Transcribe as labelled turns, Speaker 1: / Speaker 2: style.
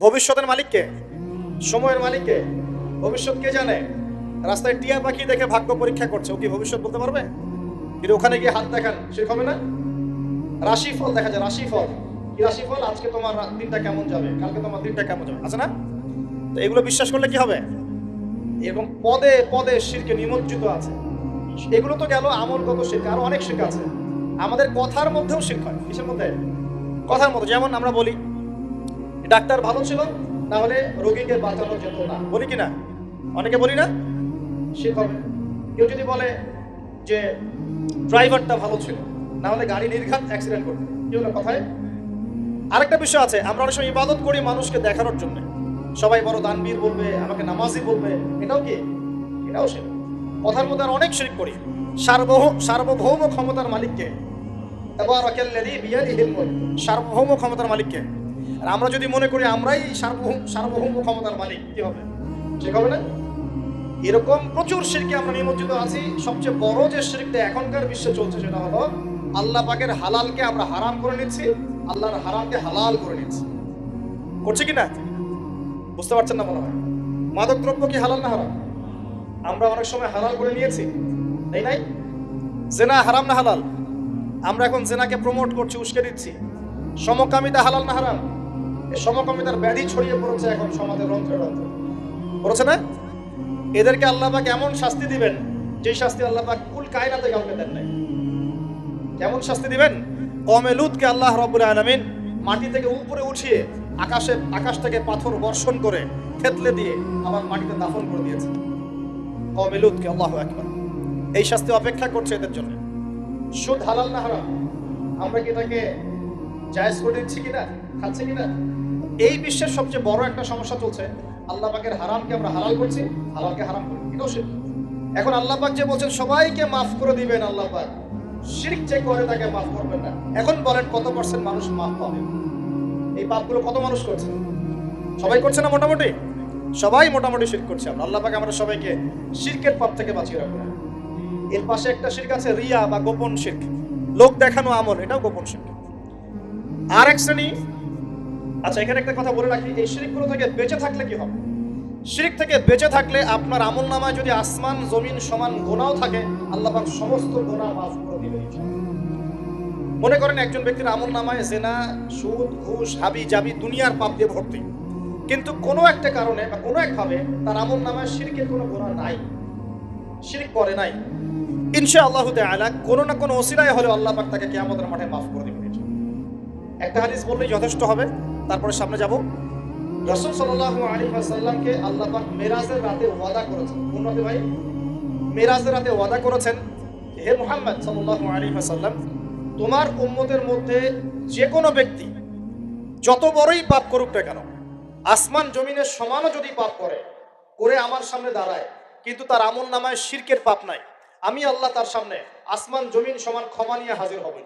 Speaker 1: ভবিষ্যতের মালিককে? সময়ের মালিককে? ভবিষ্যৎ কে জানে? রাস্তায় টিয়া পাখি দেখে ভাগ্য পরীক্ষা করছে। ও কি ভবিষ্যৎ বলতে পারবে? কিন্তু ওখানে গিয়ে হাত দেখান সে হবে না? রাশিফল দেখা যায় রাশিফল কি রাশিফল আজকে তোমার দিনটা কেমন যাবে? কালকে তোমার দিনটা কেমন যাবে? আছে না? তো এগুলো বিশ্বাস করলে কি হবে? এবং পদে পদে শিরকে নিমজ্জিত আছে। এগুলো তো গেল আমলগত শির্ক, আরও অনেক শির্ক আছে। আমাদের কথার মধ্যেও শির্ক হয়। কিসের মধ্যে? কথার মধ্যে। যেমন আমরা বলি ডাক্তার ভালো ছিল? না হলে রোগীকে বাঁচানো যেত না। বলি কি না? অনেকে বলি না? সে হবে কেউ যদি বলে যে ড্রাইভারটা ভালো ছিল না হলে গাড়ি নির্ঘাত অ্যাক্সিডেন্ট করবে কি হলো কথায়? আরেকটা বিষয় আছে, আমরা অনেক সময় ইবাদত করি মানুষকে দেখানোর জন্য। সবাই বড় দানবীর বলবে, আমাকে নামাজি বলবে। এটাও কি? এটাও সে কথার মধ্যে অনেক শিরিক করি। সার্বভৌম সার্বভৌম ক্ষমতার মালিককে। সার্বভৌম ক্ষমতার মালিককে। আর আমরা যদি মনে করি আমরাই সার্বভৌম সার্বভৌম ক্ষমতার মালিক, কি হবে? ঠিক হবে না? এরকম প্রচুর শিরকে আমরা নিমজ্জিত আছি। সবচেয়ে বড় যে শিরকটা এখনকার বিশ্বে চলছে সেটা হলো আল্লাহ পাকের হালালকে আমরা হারাম করে নিচ্ছি, আল্লাহর হারামকে হালাল করে নিচ্ছি। করছে কি না? বুঝতে পারছেন না মনে হয়? মাদক দ্রব্য কি হালাল না হারাম? আমরা অনেক সময় হালাল করে নিয়েছি, তাই নাই? জেনা হারাম না হালাল? আমরা এখন জেনাকে প্রমোট করছি, উস্কে দিচ্ছি। সমকামিতা হালাল না হারাম? সমকামিতার ব্যাধি ছড়িয়ে পড়েছে এখন সমাজের রন্ধ্রে রন্ধ্রে। পড়েছে না? এদেরকে আল্লাহ পাক এমন শাস্তি দিবেন যে শাস্তি আল্লাহ পাক কুল কায়নাতে কাউকে দেন নাই। কেমন শাস্তি দিবেন? কমে লুতকে আল্লাহ রব্বুল আলামিন মাটি থেকে উপরে উঠিয়ে আকাশে, আকাশ থেকে পাথর বর্ষণ করে থেতলে দিয়ে আবার মাটিতে দাফন করে দিয়েছে। কমে লুতকে আল্লাহ একবার এই শাস্তি অপেক্ষা করছে এদের জন্য। সুদ হালাল না হারাম? আমরা কি এটাকে জায়েজ করে দিচ্ছি কিনা, খাচ্ছে কিনা? এই বিশ্বের সবচেয়ে বড় একটা সমস্যা চলছে, আল্লাহ পাকের হারামকে আমরা হালাল করছি, হালালকে হারাম করি। এটাও শিরক। এখন আল্লাহ পাক যে বলছেন, সবাইকে মাফ করে দিবেন আল্লাহ পাক। শিরক যে করে তাকে মাফ করবেন না। এখন বলেন, কত পার্সেন্ট মানুষ মাফ পাবে? এই পাপগুলো কত মানুষ করছে? সবাই করছে না মোটামুটি? সবাই মোটামুটি শিরক করছে আমরা। আল্লাহ পাক আমরা সবাইকে শিরকের পাপ থেকে বাঁচিয়ে রাখব এর পাশে একটা শিরক আছে, রিয়া বা গোপন শিরক। লোক দেখানো আমল, এটাও গোপন শিরক। আর এক শ্রেণি। আচ্ছা এখানে একটা কথা বলে রাখি। এই শিরিকগুলো থেকে বেঁচে থাকলে কি হবে? শিরিক থেকে বেঁচে থাকলে আপনার আমল নামায় যদি আসমান, জমিন সমান গোনাও থাকে, আল্লাহ পাক সমস্ত গোনা মাফ করে দিবেন। মনে করেন একজন ব্যক্তির আমল নামায় জেনা, সুদ, ঘুষ, হাবি জাবি দুনিয়ার পাপ দিয়ে ভর্তি। কিন্তু কোনো একটা কারণে বা কোনো একভাবে তার আমল নামায় শিরকের কোনো গোনা নাই। শিরিক করে নাই। ইনশা আল্লাহ তাআলা কোনো না কোনো ওসিলায় হলেও আল্লাহ পাক তাকে কিয়ামতের মাঠে মাফ করে দিবেন। একটা হাদিস বললেই যথেষ্ট হবে। তারপরে সামনে যাব। রসুল ওয়াসাল্লামকে আল্লাহ মেরাজের রাতে ওয়াদা করেছেন। ভাই? মেরাজের রাতে ওয়াদা করেছেন হে মুহাম্মদ আলাইহি ওয়াসাল্লাম, তোমার উম্মতের মধ্যে যে কোনো ব্যক্তি, যত বড়ই পাপ করুক না কেন, আসমান জমিনের সমানও যদি পাপ করে করে আমার সামনে দাঁড়ায়, কিন্তু তার আমল নামায় শিরকের পাপ নাই, আমি আল্লাহ তার সামনে আসমান জমিন সমান ক্ষমা নিয়ে হাজির হব